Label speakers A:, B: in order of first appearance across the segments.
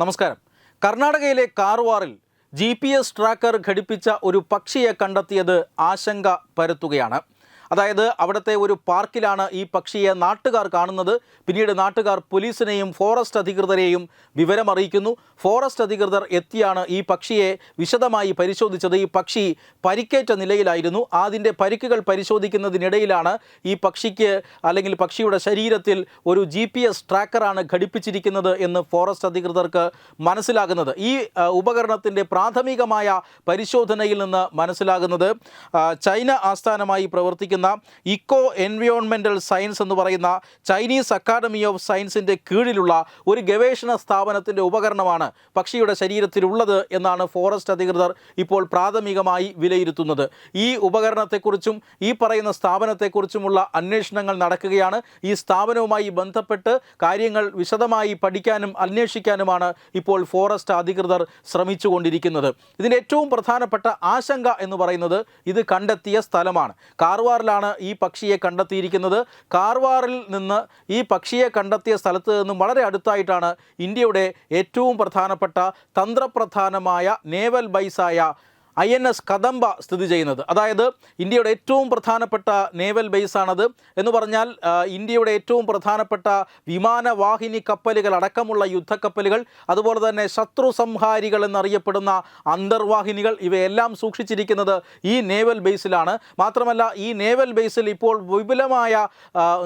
A: നമസ്കാരം. കർണാടകയിലെ കാർവാറിൽ ജി പി എസ് ട്രാക്കർ ഘടിപ്പിച്ച ഒരു പക്ഷിയെ കണ്ടെത്തിയത് ആശങ്ക പരത്തുകയാണ്. അതായത് അവിടുത്തെ ഒരു പാർക്കിലാണ് ഈ പക്ഷിയെ നാട്ടുകാർ കാണുന്നത്. പിന്നീട് നാട്ടുകാർ പോലീസിനെയും ഫോറസ്റ്റ് അധികൃതരെയും വിവരമറിയിക്കുന്നു ഫോറസ്റ്റ് അധികൃതർ എത്തിയാണ് ഈ പക്ഷിയെ വിശദമായി പരിശോധിച്ചത്. ഈ പക്ഷി പരിക്കേറ്റ നിലയിലായിരുന്നു. അതിന്റെ പരിക്കുകൾ പരിശോധിക്കുന്നതിനിടയിലാണ് ഈ പക്ഷിക്ക് അല്ലെങ്കിൽ പക്ഷിയുടെ ശരീരത്തിൽ ഒരു ജി പി എസ് ട്രാക്കറാണ് ഘടിപ്പിച്ചിരിക്കുന്നത് എന്ന് ഫോറസ്റ്റ് അധികൃതർക്ക് മനസ്സിലാകുന്നത്. ഈ ഉപകരണത്തിന്റെ പ്രാഥമികമായ പരിശോധനയിൽ നിന്ന് മനസ്സിലാകുന്നത് ചൈന ആസ്ഥാനമായി പ്രവർത്തിക്കുന്ന ഇക്കോ എൻവയോൺമെന്റൽ സയൻസ് എന്ന് പറയുന്ന ചൈനീസ് അക്കാദമി ഓഫ് സയൻസിന്റെ കീഴിലുള്ള ഒരു ഗവേഷണ സ്ഥാപനത്തിന്റെ ഉപകരണമാണ് പക്ഷിയുടെ ശരീരത്തിലുള്ളത് എന്നാണ് ഫോറസ്റ്റ് അധികൃതർ ഇപ്പോൾ പ്രാഥമികമായി വിലയിരുത്തുന്നത്. ഈ ഉപകരണത്തെക്കുറിച്ചും ഈ പറയുന്ന സ്ഥാപനത്തെക്കുറിച്ചുമുള്ള അന്വേഷണങ്ങൾ നടക്കുകയാണ്. ഈ സ്ഥാപനവുമായി ബന്ധപ്പെട്ട് കാര്യങ്ങൾ വിശദമായി പഠിക്കാനും അന്വേഷിക്കാനുമാണ് ഇപ്പോൾ ഫോറസ്റ്റ് അധികൃതർ ശ്രമിച്ചുകൊണ്ടിരിക്കുന്നത്. ഇതിന്റെ ഏറ്റവും പ്രധാനപ്പെട്ട ആശങ്ക എന്ന് പറയുന്നത് ഇത് കണ്ടെത്തിയ സ്ഥലമാണ്. കാർവാറിലാണ് ഈ പക്ഷിയെ കണ്ടെത്തിയിരിക്കുന്നത്. കാർവാറിൽ നിന്ന് ഈ പക്ഷിയെ കണ്ടെത്തിയ സ്ഥലത്ത് നിന്നും വളരെ അടുത്തായിട്ടാണ് ഇന്ത്യയുടെ ഏറ്റവും പ്രധാനപ്പെട്ട തന്ത്രപ്രധാനമായ നേവൽ ബൈസായ ഐ എൻ എസ് കദംബ സ്ഥിതി ചെയ്യുന്നത്. അതായത് ഇന്ത്യയുടെ ഏറ്റവും പ്രധാനപ്പെട്ട നേവൽ ബേസാണത് എന്ന് പറഞ്ഞാൽ ഇന്ത്യയുടെ ഏറ്റവും പ്രധാനപ്പെട്ട വിമാനവാഹിനി കപ്പലുകൾ അടക്കമുള്ള യുദ്ധക്കപ്പലുകൾ അതുപോലെ തന്നെ ശത്രു സംഹാരികൾ എന്നറിയപ്പെടുന്ന അന്തർവാഹിനികൾ ഇവയെല്ലാം സൂക്ഷിച്ചിരിക്കുന്നത് ഈ നേവൽ ബേസിലാണ് മാത്രമല്ല ഈ നേവൽ ബേസിൽ ഇപ്പോൾ വിപുലമായ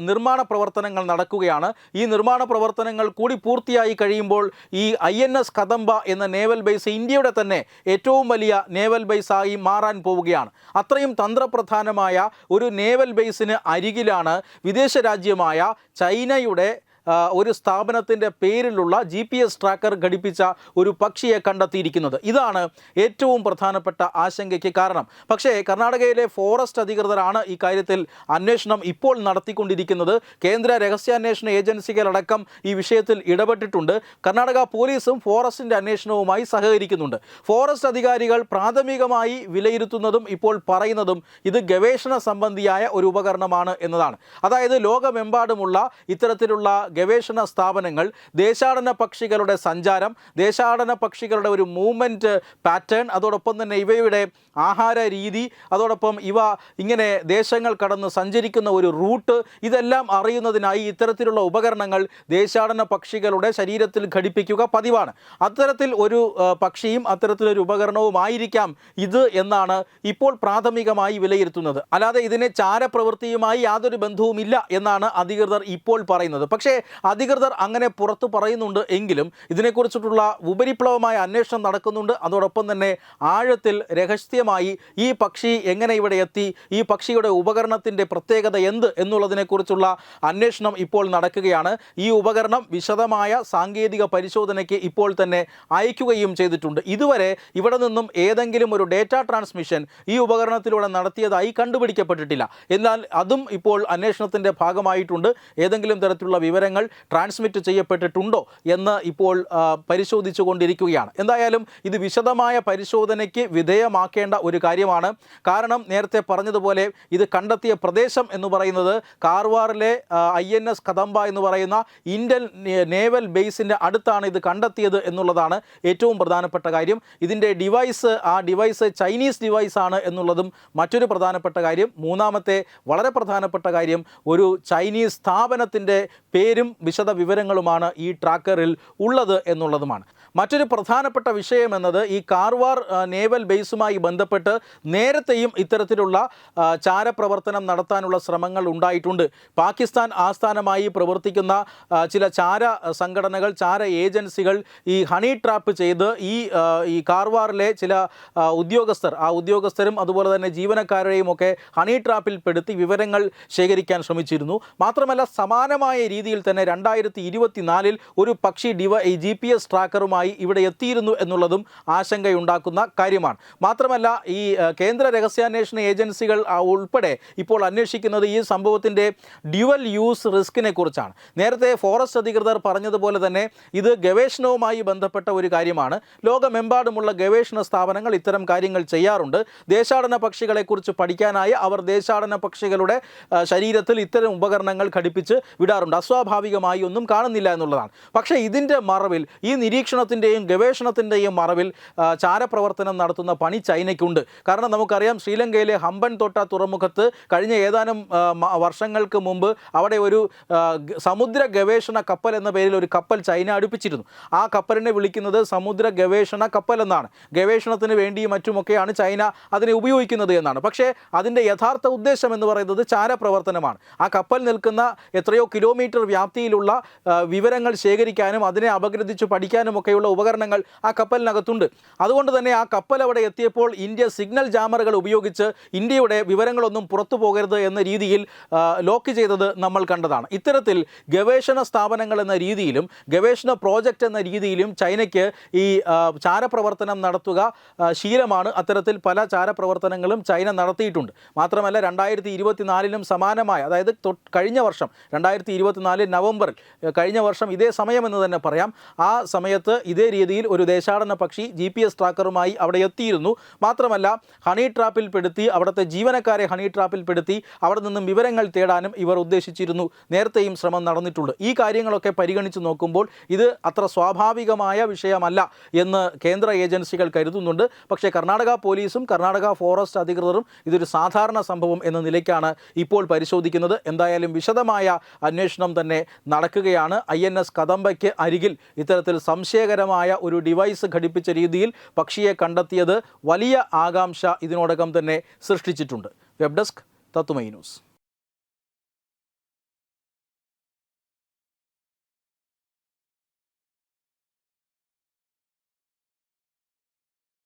A: നിർമ്മാണ പ്രവർത്തനങ്ങൾ നടക്കുകയാണ്. ഈ നിർമ്മാണ പ്രവർത്തനങ്ങൾ കൂടി പൂർത്തിയായി കഴിയുമ്പോൾ ഈ ഐ എൻ എസ് കദംബ എന്ന നേവൽ ബേസ് ഇന്ത്യയുടെ തന്നെ ഏറ്റവും വലിയ നേവൽ ബേസായി മാറാൻ പോവുകയാണ്. അത്രയും തന്ത്രപ്രധാനമായ ഒരു നേവൽ ബേസിന് അരികിലാണ് വിദേശ രാജ്യമായ ചൈനയുടെ ഒരു സ്ഥാപനത്തിന്റെ പേരിലുള്ള ജി പി എസ് ട്രാക്കർ ഘടിപ്പിച്ച ഒരു പക്ഷിയെ കണ്ടെത്തിയിരിക്കുന്നത്. ഇതാണ് ഏറ്റവും പ്രധാനപ്പെട്ട ആശങ്കയ്ക്ക് കാരണം. പക്ഷേ കർണാടകയിലെ ഫോറസ്റ്റ് അധികൃതരാണ് ഈ കാര്യത്തിൽ അന്വേഷണം ഇപ്പോൾ നടത്തിക്കൊണ്ടിരിക്കുന്നത്. കേന്ദ്ര രഹസ്യാന്വേഷണ ഏജൻസികളടക്കം ഈ വിഷയത്തിൽ ഇടപെട്ടിട്ടുണ്ട്. കർണാടക പോലീസും ഫോറസ്റ്റിന്റെ അന്വേഷണവുമായി സഹകരിക്കുന്നുണ്ട്. ഫോറസ്റ്റ് അധികാരികൾ പ്രാഥമികമായി വിലയിരുത്തുന്നതും ഇപ്പോൾ പറയുന്നതും ഇത് ഗവേഷണ സംബന്ധിയായ ഒരു ഉപകരണമാണ് എന്നതാണ്. അതായത് ലോകമെമ്പാടുമുള്ള ഇത്തരത്തിലുള്ള ഗവേഷണ സ്ഥാപനങ്ങൾ ദേശാടന പക്ഷികളുടെ സഞ്ചാരം ദേശാടന പക്ഷികളുടെ ഒരു മൂവ്മെന്റ് പാറ്റേൺ അതോടൊപ്പം തന്നെ ഇവയുടെ ആഹാര രീതി അതോടൊപ്പം ഇവ ഇങ്ങനെ ദേശങ്ങൾ കടന്ന് സഞ്ചരിക്കുന്ന ഒരു റൂട്ട് ഇതെല്ലാം അറിയുന്നതിനായി ഇത്തരത്തിലുള്ള ഉപകരണങ്ങൾ ദേശാടന പക്ഷികളുടെ ശരീരത്തിൽ ഘടിപ്പിക്കുക പതിവാണ്. അത്തരത്തിൽ ഒരു പക്ഷിയും അത്തരത്തിലൊരു ഉപകരണവുമായിരിക്കാം ഇത് എന്നാണ് ഇപ്പോൾ പ്രാഥമികമായി വിലയിരുത്തുന്നത്. അല്ലാതെ ഇതിനെ ചാരപ്രവൃത്തിയുമായി യാതൊരു ബന്ധവുമില്ല എന്നാണ് അധികൃതർ ഇപ്പോൾ പറയുന്നത്. പക്ഷേ അധികൃതർ അങ്ങനെ പുറത്തു പറയുന്നുണ്ട് എങ്കിലും ഇതിനെക്കുറിച്ചിട്ടുള്ള ഉപരിപ്ലവമായ അന്വേഷണം നടക്കുന്നുണ്ട്. അതോടൊപ്പം തന്നെ ആഴത്തിൽ രഹസ്യമായി ഈ പക്ഷി എങ്ങനെ ഇവിടെ എത്തി ഈ പക്ഷിയുടെ ഉപകരണത്തിന്റെ പ്രത്യേകത എന്ത് എന്നുള്ളതിനെക്കുറിച്ചുള്ള അന്വേഷണം ഇപ്പോൾ നടക്കുകയാണ്. ഈ ഉപകരണം വിശദമായ സാങ്കേതിക പരിശോധനയ്ക്ക് ഇപ്പോൾ തന്നെ അയക്കുകയും ചെയ്തിട്ടുണ്ട്. ഇതുവരെ ഇവിടെ നിന്നും ഏതെങ്കിലും ഒരു ഡേറ്റ ട്രാൻസ്മിഷൻ ഈ ഉപകരണത്തിലൂടെ നടത്തിയതായി കണ്ടുപിടിക്കപ്പെട്ടിട്ടില്ല. എന്നാൽ അതും ഇപ്പോൾ അന്വേഷണത്തിന്റെ ഭാഗമായിട്ടുണ്ട്. ഏതെങ്കിലും തരത്തിലുള്ള വിവരങ്ങൾ ട്രാൻസ്മിറ്റ് ചെയ്യപ്പെട്ടിട്ടുണ്ടോ എന്ന് ഇപ്പോൾ പരിശോധിച്ചു കൊണ്ടിരിക്കുകയാണ് എന്തായാലും ഇത് വിശദമായ പരിശോധനയ്ക്ക് വിധേയമാക്കേണ്ട ഒരു കാര്യമാണ്. കാരണം നേരത്തെ പറഞ്ഞതുപോലെ ഇത് കണ്ടെത്തിയ പ്രദേശം എന്ന് പറയുന്നത് കാർവാറിലെ ഐ എൻ എസ് കദംബ എന്ന് പറയുന്ന ഇന്ത്യൻ നേവൽ ബേസിന്റെ അടുത്താണ് ഇത് കണ്ടെത്തിയത് എന്നുള്ളതാണ് ഏറ്റവും പ്രധാനപ്പെട്ട കാര്യം. ഇതിന്റെ ഡിവൈസ് ആ ഡിവൈസ് ചൈനീസ് ഡിവൈസ് ആണ് എന്നുള്ളതും മറ്റൊരു പ്രധാനപ്പെട്ട കാര്യം. മൂന്നാമത്തെ വളരെ പ്രധാനപ്പെട്ട കാര്യം ഒരു ചൈനീസ് സ്ഥാപനത്തിന്റെ പേരും വിശദ വിവരങ്ങളുമാണ് ഈ ട്രാക്കറിൽ ഉള്ളത് എന്നുള്ളതുമാണ്. മറ്റൊരു പ്രധാനപ്പെട്ട വിഷയം എന്നത് ഈ കാർവാർ നേവൽ ബേസുമായി ബന്ധപ്പെട്ട് നേരത്തെയും ഇത്തരത്തിലുള്ള ചാരപ്രവർത്തനം നടത്താനുള്ള ശ്രമങ്ങൾ ഉണ്ടായിട്ടുണ്ട്. പാകിസ്ഥാൻ ആസ്ഥാനമായി പ്രവർത്തിക്കുന്ന ചില ചാര സംഘടനകൾ ചാര ഏജൻസികൾ ഈ ഹണി ട്രാപ്പ് ചെയ്ത് ഈ ഈ കാർവാറിലെ ചില ഉദ്യോഗസ്ഥർ ആ ഉദ്യോഗസ്ഥരും അതുപോലെ തന്നെ ജീവനക്കാരെയും ഒക്കെ ഹണി ട്രാപ്പിൽ പെടുത്തി വിവരങ്ങൾ ശേഖരിക്കാൻ ശ്രമിച്ചിരുന്നു. മാത്രമല്ല സമാനമായ രീതിയിൽ തന്നെ രണ്ടായിരത്തി ഇരുപത്തിനാലിൽ ഒരു പക്ഷി ഡിവ ഈ ജി പി എസ് ട്രാക്കറുമായി ഇവിടെ എത്തിയിരുന്നു എന്നുള്ളതും ആശങ്കയുണ്ടാക്കുന്ന കാര്യമാണ്. മാത്രമല്ല ഈ കേന്ദ്ര രഹസ്യാന്വേഷണ ഏജൻസികൾ ഉൾപ്പെടെ ഇപ്പോൾ അന്വേഷിക്കുന്നത് ഈ സംഭവത്തിന്റെ ഡ്യുവൽ യൂസ് റിസ്കിനെ കുറിച്ചാണ്. നേരത്തെ ഫോറസ്റ്റ് അധികൃതർ പറഞ്ഞതുപോലെ തന്നെ ഇത് ഗവേഷണവുമായി ബന്ധപ്പെട്ട ഒരു കാര്യമാണ്. ലോകമെമ്പാടുമുള്ള ഗവേഷണ സ്ഥാപനങ്ങൾ ഇത്തരം കാര്യങ്ങൾ ചെയ്യാറുണ്ട്. ദേശാടന പക്ഷികളെക്കുറിച്ച് പഠിക്കാനായി അവർ ദേശാടന പക്ഷികളുടെ ശരീരത്തിൽ ഇത്തരം ഉപകരണങ്ങൾ ഘടിപ്പിച്ച് വിടാറുണ്ട്. അസ്വാഭാവികമായി ഒന്നും കാണുന്നില്ല എന്നുള്ളതാണ്. പക്ഷേ ഇതിന്റെ മറവിൽ ഈ നിരീക്ഷണ നിരീക്ഷണത്തിന്റെയും ഗവേഷണത്തിന്റെയും മറവിൽ ചാരപ്രവർത്തനം നടത്തുന്ന പണി ചൈനയ്ക്കുണ്ട്. കാരണം നമുക്കറിയാം ശ്രീലങ്കയിലെ ഹമ്പൻ തൊട്ട തുറമുഖത്ത് കഴിഞ്ഞ ഏതാനും വർഷങ്ങൾക്ക് മുമ്പ് അവിടെ ഒരു സമുദ്ര ഗവേഷണ കപ്പൽ എന്ന പേരിൽ ഒരു കപ്പൽ ചൈന അടുപ്പിച്ചിരുന്നു. ആ കപ്പലിനെ വിളിക്കുന്നത് സമുദ്ര ഗവേഷണ കപ്പൽ എന്നാണ്. ഗവേഷണത്തിന് വേണ്ടിയും മറ്റുമൊക്കെയാണ് ചൈന അതിനെ ഉപയോഗിക്കുന്നത് എന്നാണ്. പക്ഷേ അതിന്റെ യഥാർത്ഥ ഉദ്ദേശം എന്ന് പറയുന്നത് ചാരപ്രവർത്തനമാണ്. ആ കപ്പൽ നിൽക്കുന്ന എത്രയോ കിലോമീറ്റർ വ്യാപ്തിയിലുള്ള വിവരങ്ങൾ ശേഖരിക്കാനും അതിനെ അപഗ്രഥിച്ച് പഠിക്കാനുമൊക്കെയുള്ള ഉപകരണങ്ങൾ ആ കപ്പലിനകത്തുണ്ട്. അതുകൊണ്ട് തന്നെ ആ കപ്പൽ അവിടെ എത്തിയപ്പോൾ ഇന്ത്യ സിഗ്നൽ ജാമറുകൾ ഉപയോഗിച്ച് ഇന്ത്യയുടെ വിവരങ്ങളൊന്നും പുറത്തു പോകരുത് എന്ന രീതിയിൽ ലോക്ക് ചെയ്തത് നമ്മൾ കണ്ടതാണ്. ഇത്തരത്തിൽ ഗവേഷണ സ്ഥാപനങ്ങൾ എന്ന രീതിയിലും ഗവേഷണ പ്രോജക്റ്റ് എന്ന രീതിയിലും ചൈനയ്ക്ക് ഈ ചാരപ്രവർത്തനം നടത്തുക ശീലമാണ്. അത്തരത്തിൽ പല ചാരപ്രവർത്തനങ്ങളും ചൈന നടത്തിയിട്ടുണ്ട്. മാത്രമല്ല രണ്ടായിരത്തി ഇരുപത്തിനാലിനും സമാനമായ അതായത് കഴിഞ്ഞ വർഷം രണ്ടായിരത്തി ഇരുപത്തിനാല് നവംബറിൽ കഴിഞ്ഞ വർഷം ഇതേ സമയമെന്ന് തന്നെ പറയാം. ആ സമയത്ത് ഇതേ രീതിയിൽ ഒരു ദേശാടന പക്ഷി ജി പി എസ് ട്രാക്കറുമായി അവിടെ എത്തിയിരുന്നു. മാത്രമല്ല ഹണി ട്രാപ്പിൽ പെടുത്തി അവിടുത്തെ ജീവനക്കാരെ ഹണി ട്രാപ്പിൽ പെടുത്തി അവിടെ നിന്നും വിവരങ്ങൾ തേടാനും ഇവർ ഉദ്ദേശിച്ചിരുന്നു. നേരത്തെയും ശ്രമം നടന്നിട്ടുണ്ട്. ഈ കാര്യങ്ങളൊക്കെ പരിഗണിച്ച് നോക്കുമ്പോൾ ഇത് അത്ര സ്വാഭാവികമായ വിഷയമല്ല എന്ന് കേന്ദ്ര ഏജൻസികൾ കരുതുന്നുണ്ട്. പക്ഷേ കർണാടക പോലീസും കർണാടക ഫോറസ്റ്റ് അധികൃതരും ഇതൊരു സാധാരണ സംഭവം എന്ന നിലയ്ക്കാണ് ഇപ്പോൾ പരിശോധിക്കുന്നത്. എന്തായാലും വിശദമായ അന്വേഷണം തന്നെ നടക്കുകയാണ്. ഐ എൻ എസ് കദംബയ്ക്ക് അരികിൽ ഇത്തരത്തിൽ സംശയകരമായ ഒരു ഡിവൈസ് ഘടിപ്പിച്ച രീതിയിൽ പക്ഷിയെ കണ്ടെത്തിയത് വലിയ ആകാംക്ഷ ഇതിനോടകം തന്നെ സൃഷ്ടിച്ചിട്ടുണ്ട്. വെബ് ഡെസ്ക് തത്തുമൈ ന്യൂസ്.